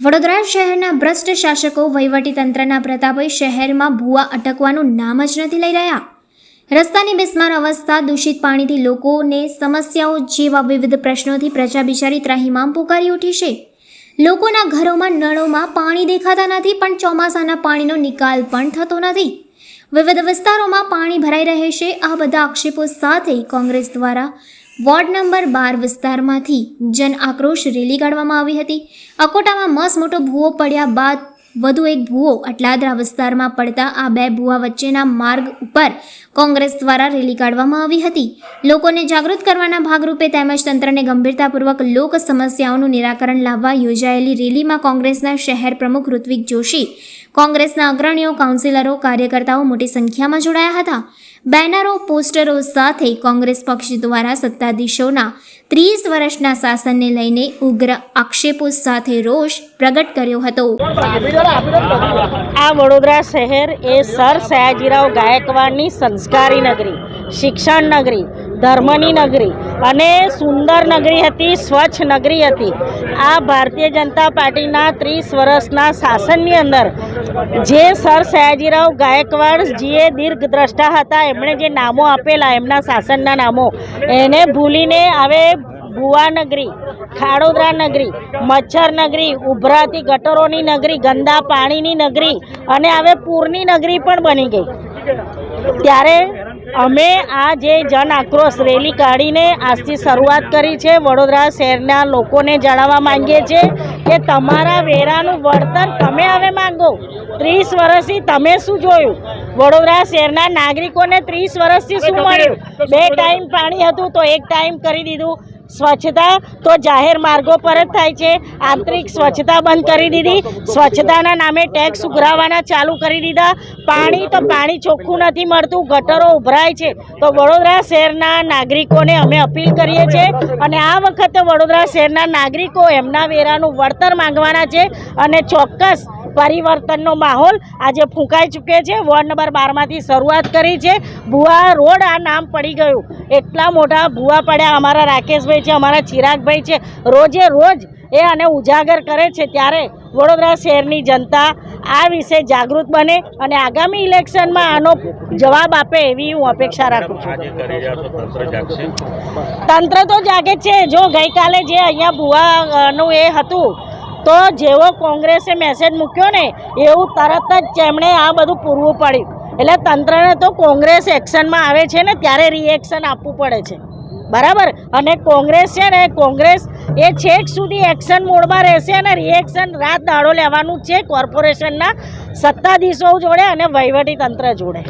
વડોદરા શહેરના ભ્રષ્ટ શાસકો વહીવટીતંત્રના પ્રતાપે શહેરમાં ભૂવા અટકવાનું નામ જ નથી લઈ રહ્યા. રસ્તાની બિસ્માર અવસ્થા, દૂષિત પાણીથી લોકોને સમસ્યાઓ જેવા વિવિધ પ્રશ્નોથી પ્રજા બિચારી ત્રાહિમામ પુકારી ઉઠી છે. લોકોના ઘરોમાં નળોમાં પાણી દેખાતા નથી, પણ ચોમાસાના પાણીનો નિકાલ પણ થતો નથી. વિવિધ વિસ્તારોમાં પાણી ભરાઈ રહે છે. આ બધા આક્ષેપો સાથે કોંગ્રેસ દ્વારા વોર્ડ નંબર બાર વિસ્તારમાંથી જન આક્રોશ રેલી કાઢવામાં આવી હતી. અકોટામાં મસ મોટો ભૂવો પડ્યા બાદ વધુ એક ભૂવો અટલાદરા વિસ્તારમાં પડતા આ બે ભૂવા વચ્ચેના માર્ગ ઉપર કોંગ્રેસ દ્વારા રેલી કાઢવામાં આવી હતી. લોકોને જાગૃત કરવાના ભાગરૂપે તેમજ તંત્રને ગંભીરતાપૂર્વક લોક સમસ્યાઓનું નિરાકરણ લાવવા યોજાયેલી રેલીમાં કોંગ્રેસના શહેર પ્રમુખ ઋત્વિક જોશી, કોંગ્રેસના અગ્રણીઓ, કાઉન્સિલરો, કાર્યકર્તાઓ મોટી સંખ્યામાં જોડાયા હતા. બેનરો પોસ્ટરો સાથે કોંગ્રેસ પક્ષ દ્વારા સત્તાધીશોના ત્રીસ વર્ષના શાસનને લઈને ઉગ્ર આક્ષેપો સાથે રોષ પ્રગટ કર્યો હતો. આ વડોદરા શહેર એ સર સયાજીરાવ ગાયકવાડની સંસ્કારી નગરી, શિક્ષણ નગરી, ધર્મની નગરી અને સુંદર નગરી હતી, સ્વચ્છ નગરી હતી. આ ભારતીય જનતા પાર્ટીના ત્રીસ વર્ષના શાસનની અંદર જે સર સયાજીરાવ ગાયકવાડજીએ દીર્ઘદ્રષ્ટા હતા, એમણે જે નામો આપેલા, એમના શાસનના નામો, એને ભૂલીને હવે ભુવા નગરી, ખાડોદરા નગરી, મચ્છર નગરી, ઉભરાતી ગટરોની નગરી, ગંદા પાણીની નગરી અને હવે પૂરની નગરી પણ બની ગઈ. ત્યારે અમે આ જે જન આક્રોશ રેલી કાઢીને આજથી શરૂઆત કરી છે વડોદરા શહેરના લોકોને જણાવવા માંગીએ છીએ કે તમારા વેરાનું વળતર તમે હવે માંગો. ત્રીસ વર્ષથી તમે શું જોયું? વડોદરા શહેરના નાગરિકોને ત્રીસ વર્ષથી શું મળ્યું? બે ટાઈમ પાણી હતું તો એક ટાઈમ કરી દીધું. સ્વચ્છતા તો જાહેર માર્ગો પર જ થાય છે. આંતરિક સ્વચ્છતા બંધ કરી દીધી. સ્વચ્છતાના નામે ટેક્સ ઉઘરાવવાના ચાલુ કરી દીધા. પાણી તો પાણી ચોખ્ખું નથી મળતું. ગટરો ઉભરાય છે. તો વડોદરા શહેરના નાગરિકોને અમે અપીલ કરીએ છીએ અને આ વખતે વડોદરા શહેરના નાગરિકો એમના વેરાનું વળતર માંગવાના છે અને ચોક્કસ પરિવર્તનનો માહોલ આજે ફૂંકાઈ ચૂકે છે. વોર્ડ નંબર બારમાંથી શરૂઆત કરી છે. ભુવા રોડ આ નામ પડી ગયું. એટલા મોટા ભુવા પડ્યા અમારા રાકેશભાઈ છે અમારા ચિરાગભાઈ છે. રોજે રોજ એ આને ઉજાગર કરે છે. ત્યારે વડોદરા શહેરની જનતા આ વિશે જાગૃત બને અને આગામી ઇલેક્શનમાં આનો જવાબ આપે એવી હું અપેક્ષા રાખું છું. તંત્ર તો જાગે છે. જો ગઈકાલે જે અહીંયા ભુવાનું એ હતું તો જેવો કોંગ્રેસે મેસેજ મૂક્યો ને, એવું તરત જ તેમણે આ બધું પૂરવું પડ્યું. એટલે તંત્રને તો કોંગ્રેસ એક્શનમાં આવે છે ને, ત્યારે રિએક્શન આપવું પડે છે. બરાબર? અને કોંગ્રેસ છે ને, કોંગ્રેસ એ છેક સુધી એક્શન મોડમાં રહેશે અને રિએક્શન રાત દાડો લેવાનું છે કોર્પોરેશનના સત્તાધીશો જોડે અને વહીવટી તંત્ર જોડે.